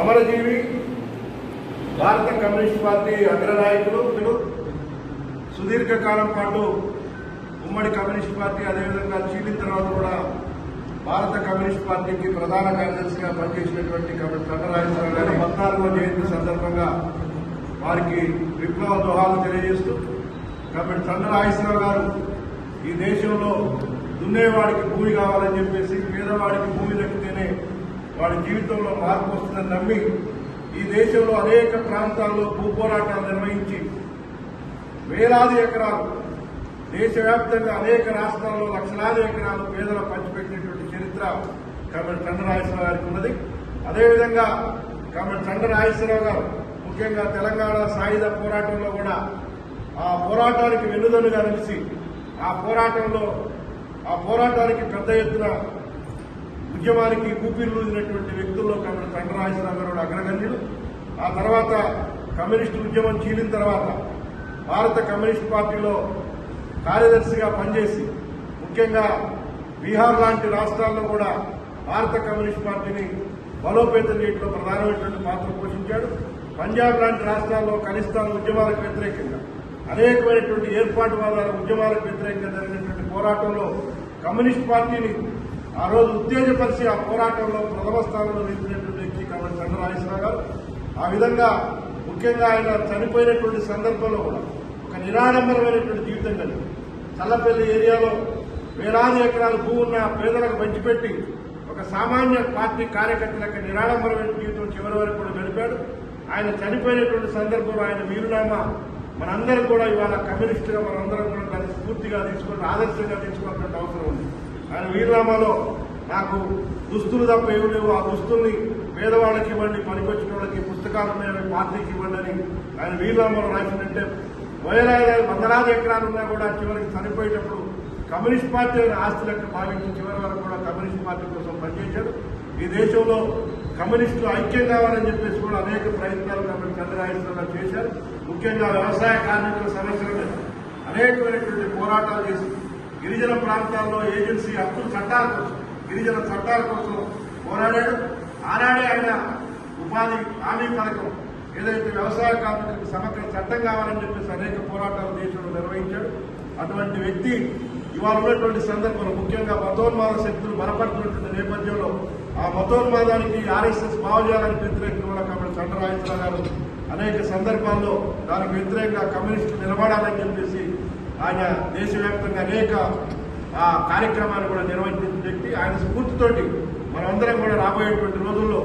అమరజీవి భారత communist party అగ్రనాయకులు సుదీర్ఘకాలం పాటు ఉమ్మడి కమ్యూనిస్ట్ పార్టీ అదేవిధంగా చీలిన తర్వాత కూడా భారత కమ్యూనిస్ట్ పార్టీకి ప్రధాన కార్యదర్శిగా పనిచేసినటువంటి కమిటీ గారి పద్నాలుగో జయంతి సందర్భంగా వారికి విప్లవ దోహాలు తెలియజేస్తూ కాబట్టి చంద్రరాజేశ్వరరావు గారు ఈ దేశంలో దున్నేవాడికి భూమి కావాలని చెప్పేసి పేదవాడికి భూమి దక్కితేనే వాడి జీవితంలో మార్పు వస్తుందని నమ్మి ఈ దేశంలో అనేక ప్రాంతాల్లో భూ పోరాటాలు నిర్వహించి వేలాది ఎకరాలు దేశవ్యాప్తంగా అనేక రాష్ట్రాల్లో లక్షలాది ఎకరాలు పేదల పంచిపెట్టినటువంటి చరిత్ర కాబట్టి చంద్రరాజేశ్వరరావు గారికి ఉన్నది. అదేవిధంగా కాబట్టి చంద్రరాజేశ్వరరావు గారు ముఖ్యంగా తెలంగాణ సాయుధ పోరాటంలో కూడా ఆ పోరాటానికి వెన్నుదన్నుగా నిలిచి ఆ పోరాటంలో ఆ పోరాటానికి పెద్ద ఎత్తున ఉద్యమానికి ఊపిరిలూదినటువంటి వ్యక్తుల్లో కాబట్టి చంద్రరాజేశ్వరరావు గారు అగ్రగణ్యుడు. ఆ తర్వాత కమ్యూనిస్టు ఉద్యమం చీలిన తర్వాత భారత కమ్యూనిస్ట్ పార్టీలో కార్యదర్శిగా పనిచేసి ముఖ్యంగా బీహార్ లాంటి రాష్ట్రాల్లో కూడా భారత కమ్యూనిస్ట్ పార్టీని బలోపేతం చేయడంలో ప్రధానమైనటువంటి పాత్ర పోషించాడు. పంజాబ్ లాంటి రాష్ట్రాల్లో ఖలిస్తాన్ ఉద్యమాలకు వ్యతిరేకంగా అనేకమైనటువంటి ఏర్పాటువాదాల ఉద్యమాలకు వ్యతిరేకంగా జరిగినటువంటి పోరాటంలో కమ్యూనిస్ట్ పార్టీని ఆ రోజు ఉత్తేజపరిచి ఆ పోరాటంలో ప్రథమ స్థానంలో నిలిచినటువంటి వ్యక్తి కాబట్టి చంద్రరాజేశ్వరరావు గారు. ఆ విధంగా ముఖ్యంగా ఆయన చనిపోయినటువంటి సందర్భంలో కూడా ఒక నిరాడంబరమైనటువంటి జీవితం కలిగి చల్లపల్లి ఏరియాలో వేలాది ఎకరాలు భూ ఉన్న పేదలకు పంచిపెట్టి ఒక సామాన్య పార్టీ కార్యకర్తలకు నిరాడంబరమైన జీవితం చివరి వరకు కూడా గడిపాడు. ఆయన చనిపోయినటువంటి సందర్భంలో ఆయన వీరునామా మనందరం కూడా ఇవాళ కమ్యూనిస్టుగా మనందరం కూడా దాన్ని స్ఫూర్తిగా తీసుకుని ఆదర్శంగా తీసుకున్నటువంటి అవసరం ఉంది. ఆయన వీరునామాలో నాకు దుస్తులు తప్ప ఏమి లేవు. ఆ దుస్తుల్ని పేదవాళ్ళకి ఇవ్వండి పనికొచ్చిన వాళ్ళకి పుస్తకాలు ఉన్నాయని పార్టీకి ఇవ్వండి అని ఆయన వీరునామాలో రాసిందంటే వేలాది వందలాది ఎకరాలు ఉన్నా కూడా చివరికి చనిపోయేటప్పుడు కమ్యూనిస్ట్ పార్టీ ఆస్తి లెక్క భావించి చివరి వరకు కూడా కమ్యూనిస్ట్ పార్టీ కోసం పనిచేశారు. ఈ దేశంలో కమ్యూనిస్టులు ఐక్యం కావాలని చెప్పేసి కూడా అనేక ప్రయత్నాలు కాబట్టి చంద్రరాజేశ్వరరావు చేశారు. ముఖ్యంగా వ్యవసాయ కార్మికుల సమస్యల మీద అనేకమైనటువంటి పోరాటాలు చేసి గిరిజన ప్రాంతాల్లో ఏజెన్సీ హక్కుల చట్టాల కోసం గిరిజన చట్టాల కోసం పోరాడాడు. ఆనాడే ఆయన ఉపాధి హామీ పథకం ఏదైతే వ్యవసాయ కార్మికులకు సమగ్ర చట్టం కావాలని చెప్పేసి అనేక పోరాటాలు దేశంలో నిర్వహించాడు. అటువంటి వ్యక్తి ఇవాళ ఉన్నటువంటి సందర్భంలో ముఖ్యంగా మతోన్మాద శక్తులు బలపడుతున్నటువంటి నేపథ్యంలో ఆ మతోన్మాదానికి ఆర్ఎస్ఎస్ భావజాలానికి వ్యతిరేకంగా కాబట్టి చంద్రరాజేశ్వర గారు అనేక సందర్భాల్లో దానికి వ్యతిరేకంగా కమ్యూనిస్టులు నిలబడాలని చెప్పేసి ఆయన దేశవ్యాప్తంగా అనేక ఆ కార్యక్రమాలు కూడా నిర్వహించిన వ్యక్తి. ఆయన స్ఫూర్తితోటి మనమందరం కూడా రాబోయేటువంటి రోజుల్లో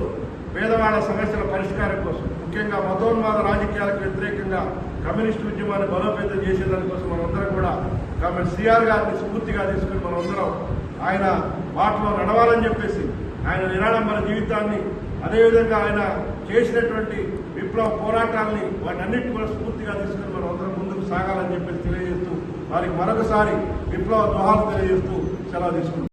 పేదవాళ్ళ సమస్యల పరిష్కారం కోసం ముఖ్యంగా మతోన్మాద రాజకీయాలకు వ్యతిరేకంగా కమ్యూనిస్ట్ ఉద్యమాన్ని బలోపేతం చేసేదానికోసం మనందరం కూడా కాబట్టి సిఆర్ గారిని స్ఫూర్తిగా తీసుకుని మనందరం ఆయన బాటలో నడవాలని చెప్పేసి ఆయన నిరాడంబర జీవితాన్ని అదేవిధంగా ఆయన చేసినటువంటి విప్లవ పోరాటాల్ని వాటన్నిటి కూడా స్ఫూర్తిగా తీసుకుని మనం అందరం ముందుకు సాగాలని చెప్పేసి వారికి మరొకసారి విప్లవ దోహాలు తెలియజేస్తూ సెలవు తీసుకుంటాం